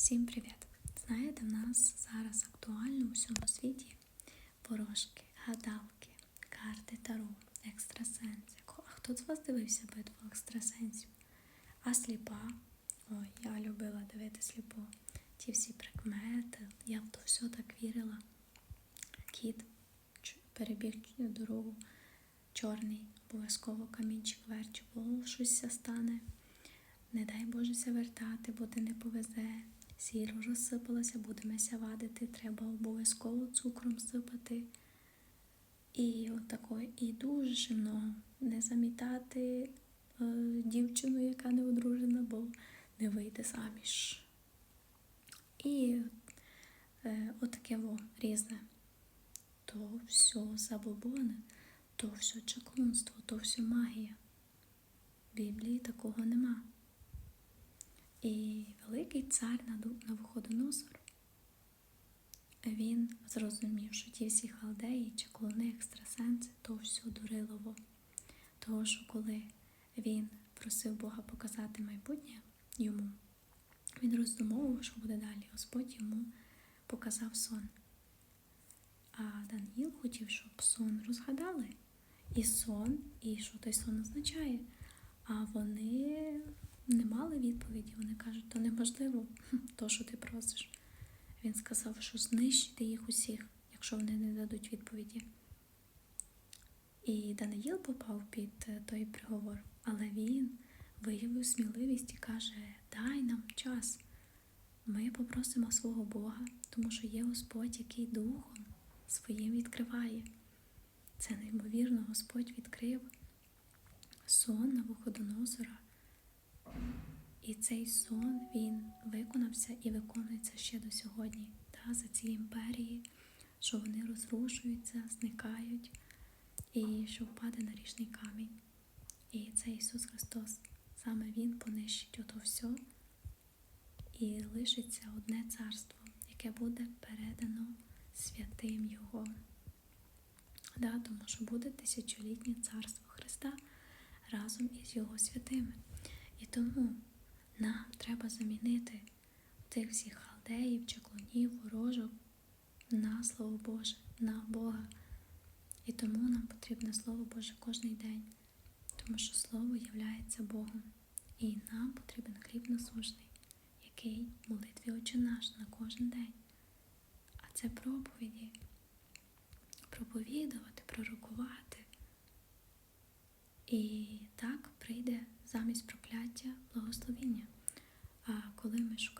Всім привіт! Знаєте, в нас зараз актуально у всьому світі ворожки, гадалки, карти Таро, екстрасенси. А хто з вас дивився битву екстрасенсів? А сліпа? Ой, я любила дивити сліпу. Ті всі прикмети, я в то все так вірила. Кіт перебіг дорогу, чорний, обов'язково камінчик верчу, бо щось стане. Не дай Боже вертати, бо ти не повезе. Сіро розсипалося, будемося вадити, треба обов'язково цукром сипати. І отако, і дуже ще много. Не замітати е, дівчину, яка не одружена, бо не вийде заміж. І е, отаке во різне. То все забобоне, то все чаклунство, то все магія. В Біблії такого нема. І великий цар Навуходоносор, він зрозумів, що ті всі халдеї, чаклуни, екстрасенси, то все дурилово. Того, що коли він просив Бога показати майбутнє йому, він роздумовував, що буде далі. Господь йому показав сон. А Даниїл хотів, щоб сон розгадали. І сон, і що той сон означає. А вони не мали відповіді. Вони кажуть, то неможливо, то, що ти просиш. Він сказав, що знищити їх усіх, якщо вони не дадуть відповіді. І Даниїл попав під е, той приговор, але він виявив сміливість і каже: Дай нам час. Ми попросимо свого Бога, тому що є Господь, який духом своїм відкриває. Це неймовірно, Господь відкрив сон на Вуходоносора. І цей сон він виконався і виконується ще до сьогодні, та, за ці імперії, що вони розрушуються, зникають, і що впаде на річний камінь. І це Ісус Христос. Саме Він понищить ото все і лишиться одне царство, яке буде передано святим Його. Да, тому що буде тисячолітнє царство Христа разом із Його святими. І тому нам треба замінити тих всіх халдеїв, чаклунів, ворожок на Слово Боже, на Бога. І тому нам потрібне Слово Боже кожен день, тому що Слово являється Богом. І нам потрібен хліб насущний, який молитві Отче наш на кожен день. А це проповіді, проповідувати, пророкувати. І прийде замість прокляття благословіння. А коли ми шукаємо